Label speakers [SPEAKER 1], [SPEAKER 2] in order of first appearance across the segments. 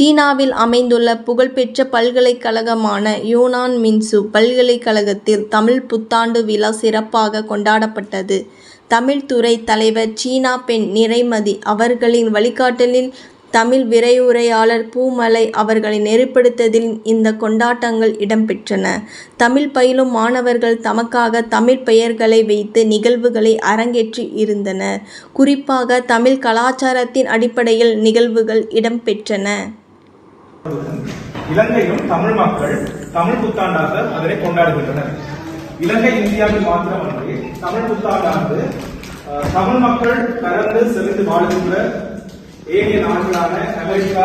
[SPEAKER 1] சீனாவில் அமைந்துள்ள புகழ்பெற்ற பல்கலைக்கழகமான யூனான் மின்சு பல்கலைக்கழகத்தில் தமிழ் புத்தாண்டு விழா சிறப்பாக கொண்டாடப்பட்டது. தமிழ்துறை தலைவர் சீனா பெண் நிறைமதி அவர்களின் வழிகாட்டலில் தமிழ் விரைவுரையாளர் பூமலை அவர்களை நெறிப்படுத்ததில் இந்த கொண்டாட்டங்கள் இடம்பெற்றன. தமிழ் பயிலும் மாணவர்கள் தமக்காக தமிழ் பெயர்களை வைத்து நிகழ்வுகளை அரங்கேற்றி இருந்தனர். குறிப்பாக தமிழ் கலாச்சாரத்தின் அடிப்படையில் நிகழ்வுகள் இடம்பெற்றன.
[SPEAKER 2] இலங்கையும் தமிழ் மக்கள் தமிழ் புத்தாண்டாக அதனை கொண்டாடுகின்றனர். இலங்கை இந்தியாவில் மாத்திரமன்றி தமிழ் புத்தாண்டானது தமிழ் மக்கள் கலந்து செறிந்து வாழுகின்ற ஏனைய நாடுகளான America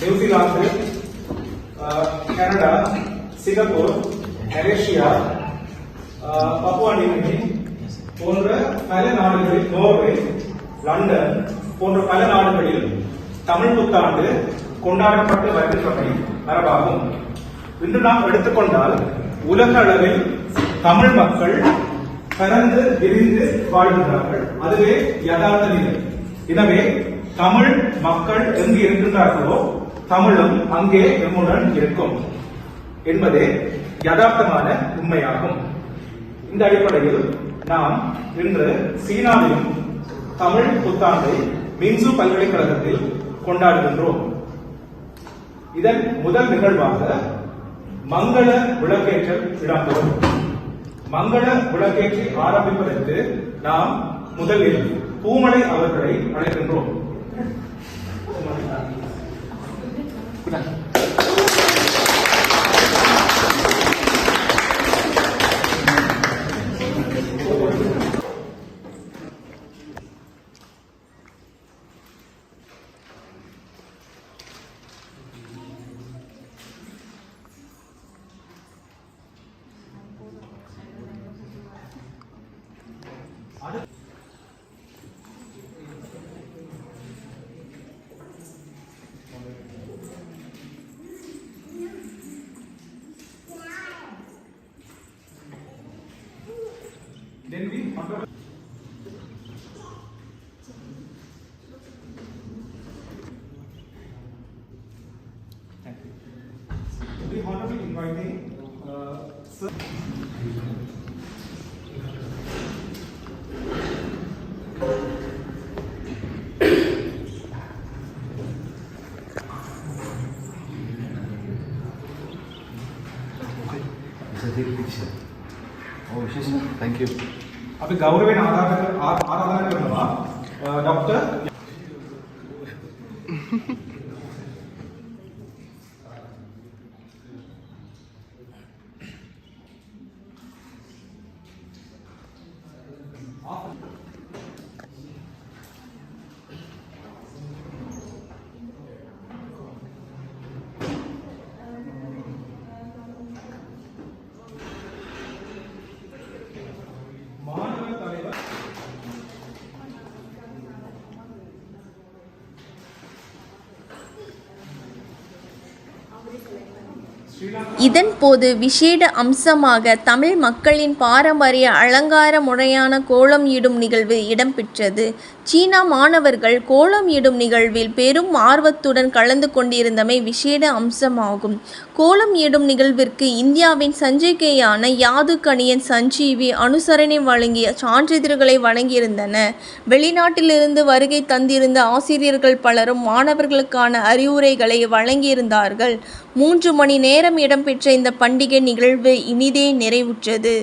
[SPEAKER 2] New Zealand Canada Singapore Malaysia அஹ், பப்புவா நியூகினி போன்ற பல நாடுகளில் நோர்வே லண்டன் போன்ற பல நாடுகளில் தமிழ் புத்தாண்டு கொண்டாடப்பட்டு வருகின்றமை மரபாகும். இன்று நாம் எடுத்துக்கொண்டால் உலக அளவில் தமிழ் மக்கள் பரந்து விரிந்து வாழ்கின்றார்கள். அதுவே யதார்த்த நிலை. எனவே தமிழ் மக்கள் எங்கு இருக்கின்றார்களோ தமிழும் அங்கே எம்முடன் இருக்கும் என்பதே யதார்த்தமான உண்மையாகும். இந்த அடிப்படையில் நாம் இன்று சீனாவிலும் தமிழ் புத்தாண்டை மின்சு பல்கலைக்கழகத்தில் கொண்டாடுகின்றோம். இதன் முதல் நிகழ்வாக மங்கள விளக்கேற்றல் இடம்பெறும் மங்கள விளக்கேற்றி ஆரம்பிப்பதற்கு நாம் முதலில் பூமலை அவர்களை அழைக்கின்றோம். Then we order. Thank you. We honorably inviting uh, Sir.
[SPEAKER 3] విషయం
[SPEAKER 2] ఓ విశేషం థ్యాంక్ యూ అప్పుడు గౌరవమైన ఆరాధన ఆరాధన డాక్టర్
[SPEAKER 1] இதன்போது விசேட அம்சமாக தமிழ் மக்களின் பாரம்பரிய அலங்கார முறையான கோலம் இடும் நிகழ்வு இடம்பெற்றது. சீனா மாணவர்கள் கோலம் இடும் நிகழ்வில் பெரும் ஆர்வத்துடன் கலந்து கொண்டிருந்தமை விசேட அம்சமாகும். கோலம் இடும் நிகழ்விற்கு இந்தியாவின் சஞ்சிகையான யாதுகணியன் சஞ்சீவி அனுசரணை வழங்கிய சான்றிதழ்களை வழங்கியிருந்தன. வெளிநாட்டிலிருந்து வருகை தந்திருந்த ஆசிரியர்கள் பலரும் மாணவர்களுக்கான அறிவுரைகளை வழங்கியிருந்தார்கள். மூன்று மணி நேரம் இடம்பெற்ற இந்த பண்டிகை நிகழ்வு இனிதே நிறைவுற்றது.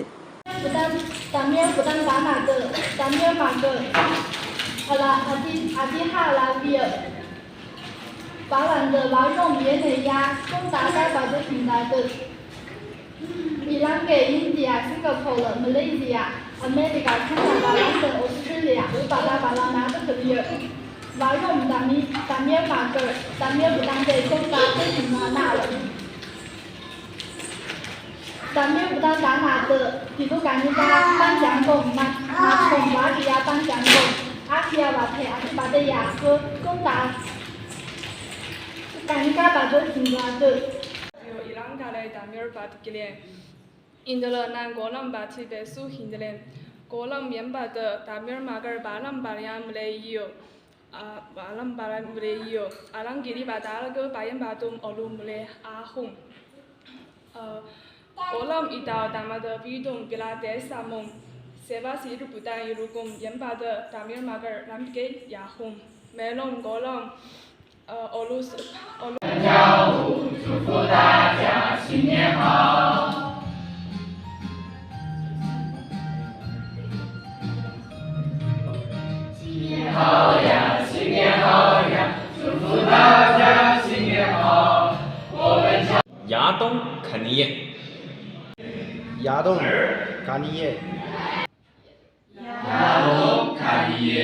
[SPEAKER 4] 不但咱们不但打哪个，咱们马个，阿拉阿迪阿迪哈拉比尔，把咱的劳动也得呀，共大概把这平台的，伊朗给印度啊、新加坡了、马来西亚、Amerika、加拿大、兰德、澳大利亚，巴拉巴拉拿的比尔。劳动咱们咱们马个，咱们不但得 kia bà thầy bà thầy nhà cô công ta càng cả bà tôi thì bà tôi nhiều Iran cả đây đã miêu bà cái này in đó là nàng cô làm bà thì để su hình đấy cô làm miếng bà đó đã miêu mà cái bà làm bà này mình lấy
[SPEAKER 5] yêu à bà làm bà này làm lấy yêu à làm kia đi bà ta là cái bà em bà tôi ở luôn mình lấy à hùng. À cô làm ít đó đã mà đó bị động cái là để sao mông 塞瓦斯蒂安一路攻赢巴德，大名马格兰米盖亚洪，迈农高朗，呃，俄罗斯，俄罗斯。跳舞，祝福大家新年好。新年好呀，新年好呀，祝福大家新年好。我们。
[SPEAKER 6] 亚东，卡尼耶。
[SPEAKER 3] 亚东，卡尼耶。அடியே